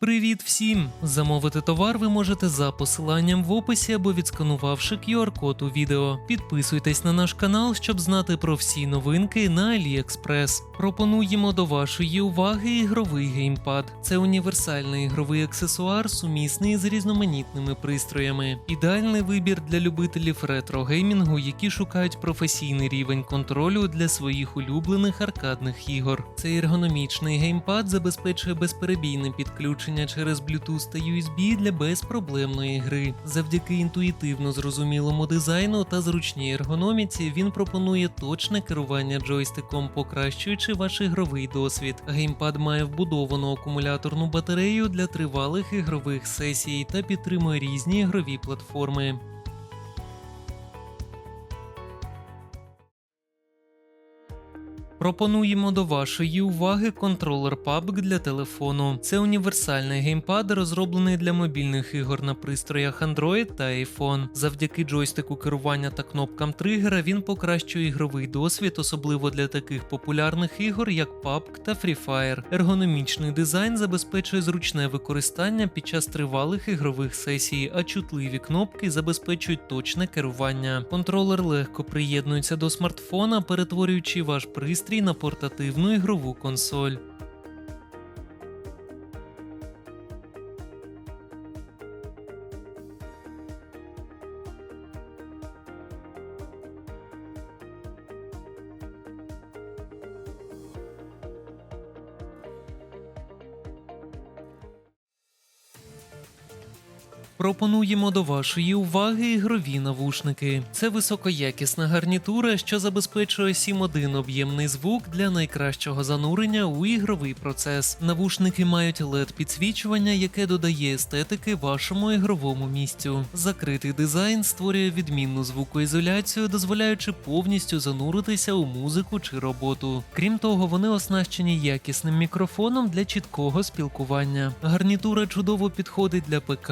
Привіт всім! Замовити товар ви можете за посиланням в описі або відсканувавши QR-код у відео. Підписуйтесь на наш канал, щоб знати про всі новинки на AliExpress. Пропонуємо до вашої уваги ігровий геймпад. Це універсальний ігровий аксесуар, сумісний з різноманітними пристроями. Ідеальний вибір для любителів ретро-геймінгу, які шукають професійний рівень контролю для своїх улюблених аркадних ігор. Цей ергономічний геймпад забезпечує безперебійне підключення через Bluetooth та USB для безпроблемної гри. Завдяки інтуїтивно зрозумілому дизайну та зручній ергономіці він пропонує точне керування джойстиком, покращуючи ваш ігровий досвід. Геймпад має вбудовану акумуляторну батарею для тривалих ігрових сесій та підтримує різні ігрові платформи. Пропонуємо до вашої уваги контролер PUBG для телефону. Це універсальний геймпад, розроблений для мобільних ігор на пристроях Android та iPhone. Завдяки джойстику керування та кнопкам тригера він покращує ігровий досвід, особливо для таких популярних ігор, як PUBG та Free Fire. Ергономічний дизайн забезпечує зручне використання під час тривалих ігрових сесій, а чутливі кнопки забезпечують точне керування. Контролер легко приєднується до смартфона, перетворюючи ваш пристрій на портативну ігрову консоль. Пропонуємо до вашої уваги ігрові навушники. Це високоякісна гарнітура, що забезпечує 7.1 об'ємний звук для найкращого занурення у ігровий процес. Навушники мають led підсвічування, яке додає естетики вашому ігровому місцю. Закритий дизайн створює відмінну звукоізоляцію, дозволяючи повністю зануритися у музику чи роботу. Крім того, вони оснащені якісним мікрофоном для чіткого спілкування. Гарнітура чудово підходить для ПК,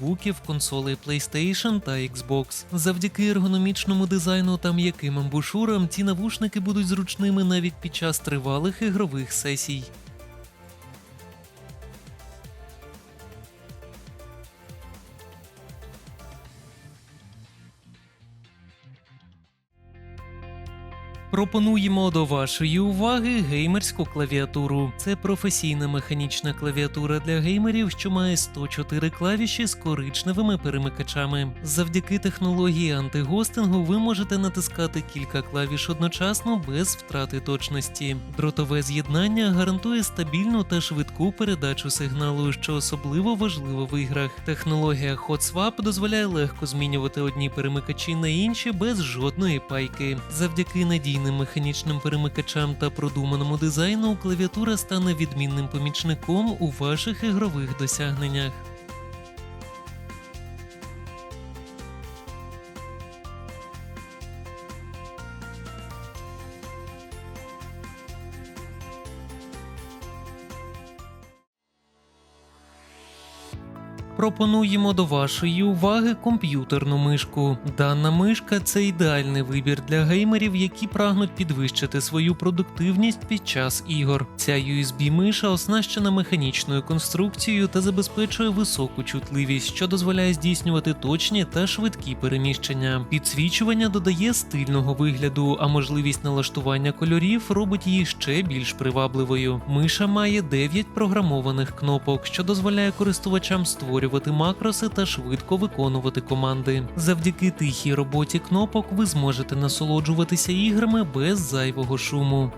ноутбуків, консолей PlayStation та Xbox. Завдяки ергономічному дизайну та м'яким амбушурам ці навушники будуть зручними навіть під час тривалих ігрових сесій. Пропонуємо до вашої уваги геймерську клавіатуру. Це професійна механічна клавіатура для геймерів, що має 104 клавіші з коричневими перемикачами. Завдяки технології антигостингу ви можете натискати кілька клавіш одночасно без втрати точності. Дротове з'єднання гарантує стабільну та швидку передачу сигналу, що особливо важливо в іграх. Технологія Hot Swap дозволяє легко змінювати одні перемикачі на інші без жодної пайки. Завдяки надійним механічним перемикачам та продуманому дизайну клавіатура стане відмінним помічником у ваших ігрових досягненнях. Пропонуємо до вашої уваги комп'ютерну мишку. Дана мишка це ідеальний вибір для геймерів, які прагнуть підвищити свою продуктивність під час ігор. Ця USB-миша оснащена механічною конструкцією та забезпечує високу чутливість, що дозволяє здійснювати точні та швидкі переміщення. Підсвічування додає стильного вигляду, а можливість налаштування кольорів робить її ще більш привабливою. Миша має 9 програмованих кнопок, що дозволяє користувачам створювати макроси та швидко виконувати команди. Завдяки тихій роботі кнопок ви зможете насолоджуватися іграми без зайвого шуму.